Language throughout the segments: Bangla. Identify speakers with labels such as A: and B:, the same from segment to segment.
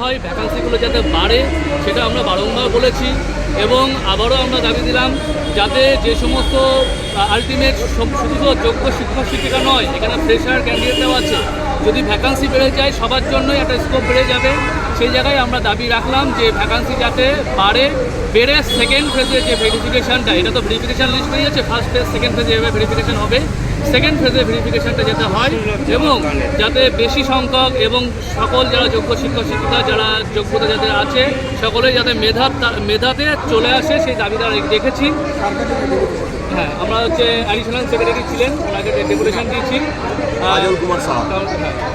A: হয় ভ্যাকান্সিগুলো যাতে বাড়ে, সেটা আমরা বারংবার বলেছি এবং আবারও আমরা দাবি দিলাম যাতে যে সমস্ত আলটিমেট শুধু যোগ্য শিক্ষক শিক্ষিকা নয়, এখানে ফ্রেশার ক্যান্ডিডেটরাও আছে। যদি ভ্যাকান্সি বেড়ে যায়, সবার জন্যই একটা স্কোপ বেড়ে যাবে। সেই জায়গায় আমরা দাবি রাখলাম যে ভ্যাকান্সি যাতে বাড়ে, বেড়ে সেকেন্ড ফেজে যে ভেরিফিকেশনটা এটা তো ভেরিফিকেশন লিস্ট হয়ে যাচ্ছে ফার্স্ট ফেজ সেকেন্ড ফেজে এভাবে ভেরিফিকেশন হবে। সেকেন্ড ফেজে ভেরিফিকেশনটা যাতে হয় এবং যাতে বেশি সংখ্যক এবং সকল যারা যোগ্য শিক্ষক, শিক্ষিকা যারা যোগ্যতা যাদের আছে, সকলেই যাতে মেধা, মেধাতে চলে আসে, সেই দাবিটা দেখেছি। হ্যাঁ আমরা হচ্ছে অ্যাডিশনাল সেক্রেটারি ছিলেন, ওনাকে ডেপুটেশন দিয়েছি।
B: কাজল কুমার সাহা।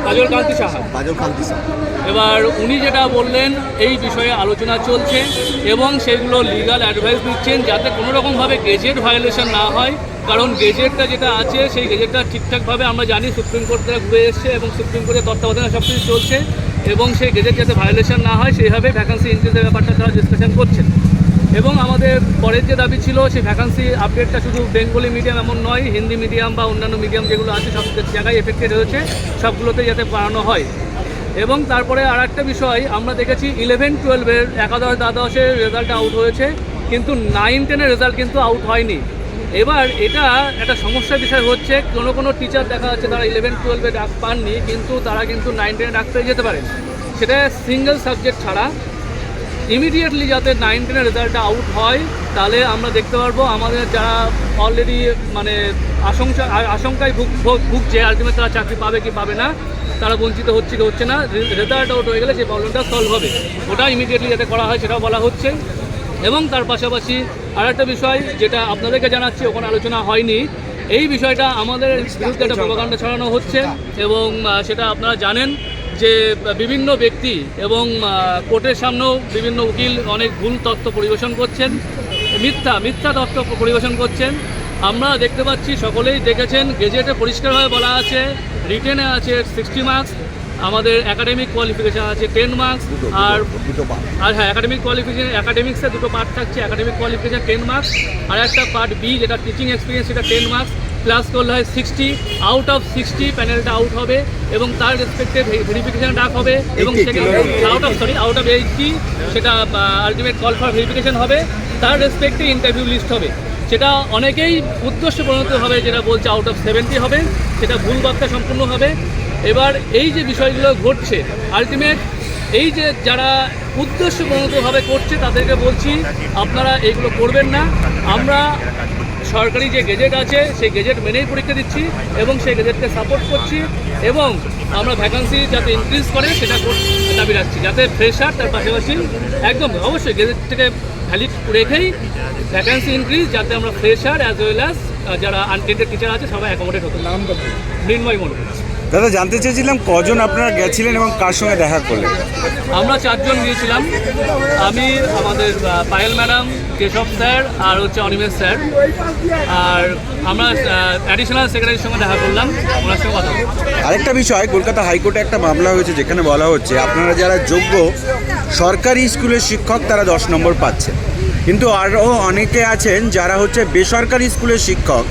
A: কাজল কান্তি সাহা।
B: কাজল কান্তি সাহা।
A: এবার উনি যেটা বললেন এই বিষয়ে আলোচনা চলছে এবং সেগুলো লিগাল অ্যাডভাইস দিচ্ছেন যাতে কোনো রকমভাবে গেজেট ভায়োলেশন না হয়। কারণ গেজেটটা যেটা আছে সেই গেজেটটা ঠিকঠাকভাবে আমরা জানি সুপ্রিম কোর্ট থেকে ঘুরে এসছে এবং সুপ্রিম কোর্টের তত্ত্বাবধানে সব কিছু চলছে এবং সেই গেজেট যাতে ভায়োলেশন না হয় সেইভাবে ভ্যাকান্সি ইনক্রিজের ব্যাপারটা তারা ডিসকাশন করছেন। এবং আমাদের পরের যে দাবি ছিল, সেই ভ্যাকান্সি আপডেটটা শুধু বেঙ্গলি মিডিয়াম এমন নয় হিন্দি মিডিয়াম বা অন্যান্য মিডিয়াম যেগুলো আছে, সব জায়গায় এফেক্টেড হয়েছে, সবগুলোতে যাতে বাড়ানো হয়। এবং তারপরে আর একটা বিষয়, আমরা দেখেছি ইলেভেন টুয়েলভের একাদশ দ্বাদশের রেজাল্ট আউট হয়েছে, কিন্তু নাইন টেনের রেজাল্ট কিন্তু আউট হয়নি। এবার এটা একটা সমস্যার বিষয় হচ্ছে, কোনো কোনো টিচার দেখা যাচ্ছে তারা ইলেভেন টুয়েলভে ডাক পাননি, কিন্তু তারা কিন্তু নাইন টেনে ডাক পেয়ে যেতে পারেন। সেটা সিঙ্গেল সাবজেক্ট ছাড়া ইমিডিয়েটলি যাতে নাইন টেনের রেজাল্টটা আউট হয় তাহলে আমরা দেখতে পারব আমাদের যারা অলরেডি মানে আশঙ্কা আশঙ্কায় ভুগ ভুগ- ভুগছে আলটিমেট তারা চাকরি পাবে কি পাবে না তারা বঞ্চিত হচ্ছে কি হচ্ছে না রেজাল্ট আউট হয়ে গেলে সেই প্রবলেমটা সলভ হবে। ওটা ইমিডিয়েটলি যাতে করা হয় সেটাও বলা হচ্ছে। এবং তার পাশাপাশি আর একটা বিষয় যেটা আপনাদেরকে জানাচ্ছি ওখানে আলোচনা হয়নি এই বিষয়টা আমাদের বিরুদ্ধে একটা প্রভাকাণ্ডা ছড়ানো হচ্ছে এবং সেটা আপনারা জানেন। যে বিভিন্ন ব্যক্তি এবং কোর্টের সামনেও বিভিন্ন উকিল অনেক ভুল তথ্য পরিবেশন করছেন মিথ্যা মিথ্যা তথ্য পরিবেশন করছেন। আমরা দেখতে পাচ্ছি সকলেই দেখেছেন গেজেটে পরিষ্কারভাবে বলা আছে রিটেনে আছে সিক্সটি মার্কস আমাদের একাডেমিক কোয়ালিফিকেশান আছে টেন মার্কস আর আর হ্যাঁ একাডেমিক কোয়ালিফিকেশান একাডেমিক্সে দুটো পার্ট থাকছে একাডেমিক কোয়ালিফিকেশান টেন মার্কস আর একটা পার্ট বি যেটা টিচিং এক্সপিরিয়েন্স সেটা টেন মার্কস প্লাস করলে হয় সিক্সটি আউট অফ সিক্সটি প্যানেলটা আউট হবে এবং তার রেসপেক্টে ভেরিফিকেশন ডাক হবে এবং
B: 80,
A: সেখানে out of sorry out of eighty সেটা আলটিমেট কল ফর ভেরিফিকেশন হবে। তার রেসপেক্টে ইন্টারভিউ লিস্ট হবে। সেটা অনেকেই উদ্দেশ্য পরিণত হবে যেটা বলছে আউট অফ সেভেন্টি হবে। সেটা ভুল বার্তা সম্পূর্ণ হবে। এবার এই যে বিষয়গুলো ঘটছে আলটিমেট এই যে যারা উদ্দেশ্য প্রণতভাবে করছে তাদেরকে বলছি আপনারা এইগুলো করবেন না। আমরা সরকারি যে গেজেট আছে সেই গেজেট মেনেই পরীক্ষা দিচ্ছি এবং সেই গেজেটকে সাপোর্ট করছি এবং আমরা ভ্যাকান্সি যাতে ইনক্রিজ করে সেটা দাবি রাখছি। যাতে ফ্রেশার তার পাশাপাশি একদম অবশ্যই গেজেট থেকে ভ্যালিড রেখেই ভ্যাকান্সি ইনক্রিজ যাতে আমরা ফ্রেশার অ্যাজ ওয়েল অ্যাজ যারা আনটেন্ডেড টিচার আছে সবাই অ্যাকোমোডেট হতে নাম মৃন্ময় মণ্ডল।
C: দাদা জানতে চেয়েছিলাম কজন আপনারা গেছিলেন এবং কার সঙ্গে দেখা করলেন?
A: আমরা চারজন গিয়েছিলাম। আমি আমাদের পায়েল ম্যাডাম কেশব স্যার আর হচ্ছে অনিমেষ স্যার। আর আমরা অ্যাডিশনাল সেক্রেটারির সঙ্গে দেখা করলাম, ওনার সঙ্গে কথা
C: আরেকটা বিষয়, কলকাতা হাইকোর্টে একটা মামলা হয়েছে, যেখানে বলা হচ্ছে আপনারা যারা যোগ্য, সরকারি স্কুলের শিক্ষক তারা দশ নম্বর পাচ্ছে। কিন্তু আরও অনেকে আছেন যারা হচ্ছে বেসরকারি স্কুলের শিক্ষক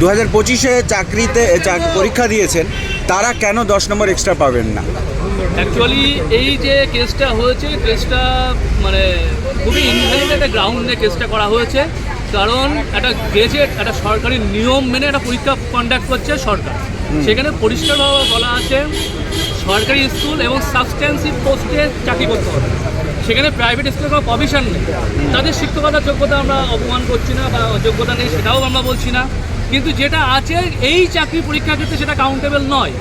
C: দু হাজার পঁচিশে চাকরিতে পরীক্ষা দিয়েছেন, তারা কেন দশ নম্বর এক্সট্রা পাবেন না?
A: অ্যাকচুয়ালি এই যে কেসটা হয়েছে কেসটা মানে খুবই ইনভ্যালিড একটা গ্রাউন্ডে কেসটা করা হয়েছে। কারণ একটা গেজেট একটা সরকারি নিয়ম মেনে একটা পরীক্ষা কন্ডাক্ট করছে সরকার। সেখানে পরিষ্কারভাবে বলা আছে সরকারি স্কুল এবং সাবস্টেন্সিভ পোস্টে চাকরি করতে হবে। সেখানে প্রাইভেট স্কুলের কোনো প্রভিশন নেই। তাদের শিক্ষকতার যোগ্যতা আমরা অপমান করছি না বা যোগ্যতা নেই সেটাও আমরা বলছি না। কিন্তু যেটা আছে এই চাকরি পরীক্ষার ক্ষেত্রে সেটা কাউন্টেবল নয়।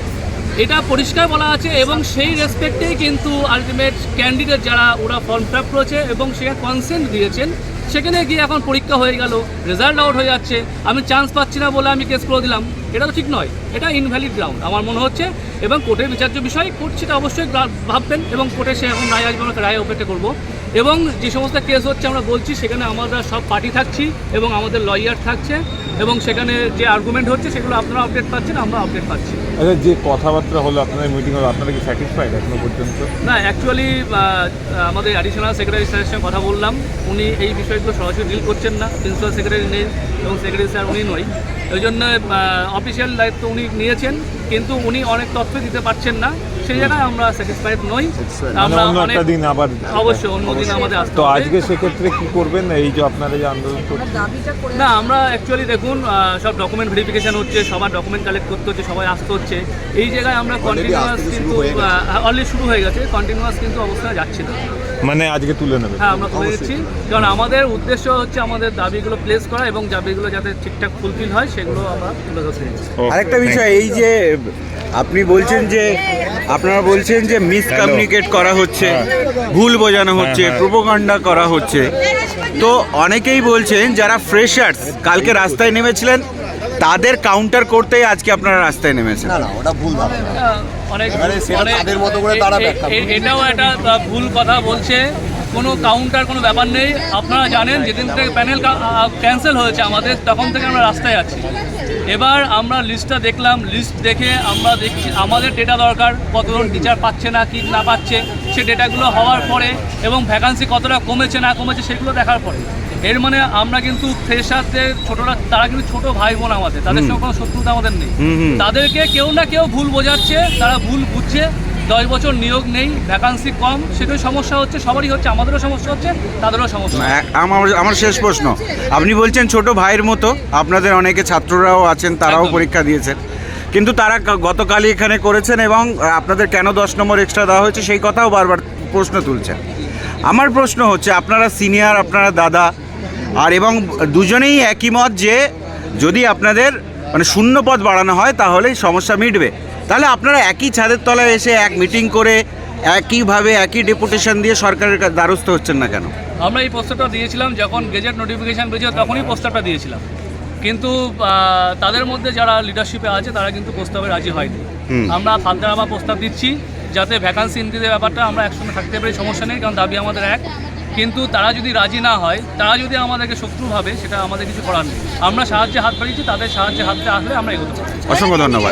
A: এটা পরিষ্কার বলা আছে এবং সেই রেসপেক্টেই কিন্তু আলটিমেট ক্যান্ডিডেট যারা, ওরা ফর্ম ফিল করেছে এবং সেখানে কনসেন্ট দিয়েছেন। সেখানে গিয়ে এখন পরীক্ষা হয়ে গেল রেজাল্ট আউট হয়ে যাচ্ছে। আমি চান্স পাচ্ছি না বলে আমি কেস করে দিলাম। এটা তো ঠিক নয়। এটা ইনভ্যালিড গ্রাউন্ড আমার মনে হচ্ছে। এবং কোর্টের বিচার্য বিষয়, কোর্ট সেটা অবশ্যই ভাববেন এবং কোর্টে সে এখন রায় আসবে, আমরা রায় অপেক্ষা করব। এবং যে সমস্ত কেস হচ্ছে আমরা বলছি, সেখানে আমরা সব পার্টি থাকছি এবং আমাদের লয়ার থাকছে এবং সেখানে যে আর্গুমেন্ট হচ্ছে, সেগুলো আপনারা আপডেট পাচ্ছেন আমরা আপডেট পাচ্ছি।
B: আচ্ছা যে কথাবার্তা হলো আপনাদের মিটিং হলো আপনারা কি স্যাটিসফাইড এখনও পর্যন্ত?
A: না অ্যাকচুয়ালি আমাদের অ্যাডিশনাল সেক্রেটারি স্যারের সঙ্গে কথা বললাম। উনি এই বিষয়গুলো সরাসরি ডিল করছেন না প্রিন্সিপাল সেক্রেটারি নেই এবং সেক্রেটারি স্যার উনি নই ওই জন্য অফিসিয়াল দায়িত্ব উনি নিয়েছেন কিন্তু উনি অনেক তথ্য দিতে পারছেন না। সেই জায়গায় আমরা স্যাটিসফাইড নই।
B: মানে
A: আমরা
B: অন্য
A: অনেক
B: একটা দিন আবার
A: অবশ্যই অন্য দিন আমাদের আসতে
B: তো আজকে সেক্ষেত্রে কি করবেন? এই যে আপনারা যে আন্দোলন করছেন।
A: না আমরা অ্যাকচুয়ালি দেখুন সব ডকুমেন্ট ভেরিফিকেশন হচ্ছে সবার ডকুমেন্ট কালেক্ট করতে হচ্ছে সবাই আসতে হচ্ছে। এই জায়গায় আমরা কন্টিনিউয়াস কিন্তু অলরেডি শুরু হয়ে গেছে কন্টিনিউয়াস কিন্তু অবস্থায় যাচ্ছে না।
B: মানে আজকে তুলে নেবেন
A: হ্যাঁ আমরা তুলে দিচ্ছি। কারণ আমাদের উদ্দেশ্য হচ্ছে আমাদের দাবিগুলো প্লেস করা এবং দাবিগুলো যাতে ঠিকঠাক ফুলফিল হয় সেগুলো আমরা তুলে ধরতে
C: আরেকটা বিষয় এই যে আপনি বলছেন যে আপনারা বলছেন যে মিসকমিউনিকেট করা হচ্ছে ভুল বোঝানো হচ্ছে প্রোপোগান্ডা করা হচ্ছে। তো অনেকেই বলছেন যারা ফ্রেশার্স কালকে রাস্তায় নেমেছিলেন তাদের কাউন্টার করতেই আজকে আপনারা রাস্তায় নেমেছেন।
D: না না ওটা ভুল ভাবে
A: অনেক
D: মানে সেটা তাদের মতো করে তারা ব্যাখ্যা
A: এটাও একটা ভুল কথা বলছে। কোনো কাউন্টার কোনো ব্যাপার নেই। আপনারা জানেন যেদিন থেকে প্যানেল ক্যান্সেল হয়েছে আমাদের তখন থেকে আমরা রাস্তায় আছি। এবার আমরা লিস্টটা দেখলাম। লিস্ট দেখে আমরা দেখছি আমাদের ডেটা দরকার কতজন টিচার পাচ্ছে না কি না পাচ্ছে। সে ডেটাগুলো হওয়ার পরে এবং ভ্যাকান্সি কতটা কমেছে না কমেছে সেগুলো দেখার পরে। এর মানে আমরা কিন্তু ফ্রেশারদের ছোটরা তারা কিন্তু ছোট ভাই বোন আমাদের। তাদের সঙ্গে কোনো শত্রুতা আমাদের নেই। তাদেরকে কেউ না কেউ ভুল বোঝাচ্ছে তারা ভুল বুঝছে। দশ বছর নিয়োগ নেই ভ্যাকান্সি কম সেটাই সমস্যা হচ্ছে সবারই হচ্ছে আমাদেরও সমস্যা হচ্ছে তাদেরও সমস্যা
C: আমার আমার শেষ প্রশ্ন। আপনি বলছেন ছোট ভাইয়ের মতো আপনাদের অনেকে ছাত্ররাও আছেন তারাও পরীক্ষা দিয়েছেন। কিন্তু তারা গতকালই এখানে করেছেন এবং আপনাদের কেন দশ নম্বর এক্সট্রা দেওয়া হয়েছে সেই কথাও বারবার প্রশ্ন তুলছেন। আমার প্রশ্ন হচ্ছে আপনারা সিনিয়র আপনারা দাদা আর এবং দুজনেই একই মত যে যদি আপনাদের মানে শূন্য পদ বাড়ানো হয় তাহলেই সমস্যা মিটবে। তাহলে আপনারা একই ছাদের তলায় এসে এক মিটিং করে একইভাবে একই ডেপুটেশন দিয়ে সরকারের দ্বারস্থ হচ্ছেন না কেন?
A: আমরা এই প্রস্তাবটা দিয়েছিলাম যখন গেজেট নোটিফিকেশন পেয়েছিল তখনই প্রস্তাবটা দিয়েছিলাম। কিন্তু তাদের মধ্যে যারা লিডারশিপে আছে তারা কিন্তু প্রস্তাবে রাজি হয়নি। আমরা আবার প্রস্তাব দিচ্ছি যাতে ভ্যাকান্সি ইনক্রিজের ব্যাপারটা আমরা একসঙ্গে থাকতে পারি সমস্যা নেই কারণ দাবি আমাদের এক। কিন্তু তারা যদি রাজি না হয় তারা যদি আমাদেরকে শত্রু ভাবে সেটা আমাদের কিছু করার নেই। আমরা সাহায্যে হাত বাড়িয়েছি তাদের সাহায্যে হাতটা আসলে আমরা এগোতে পারি
C: অসংখ্য ধন্যবাদ।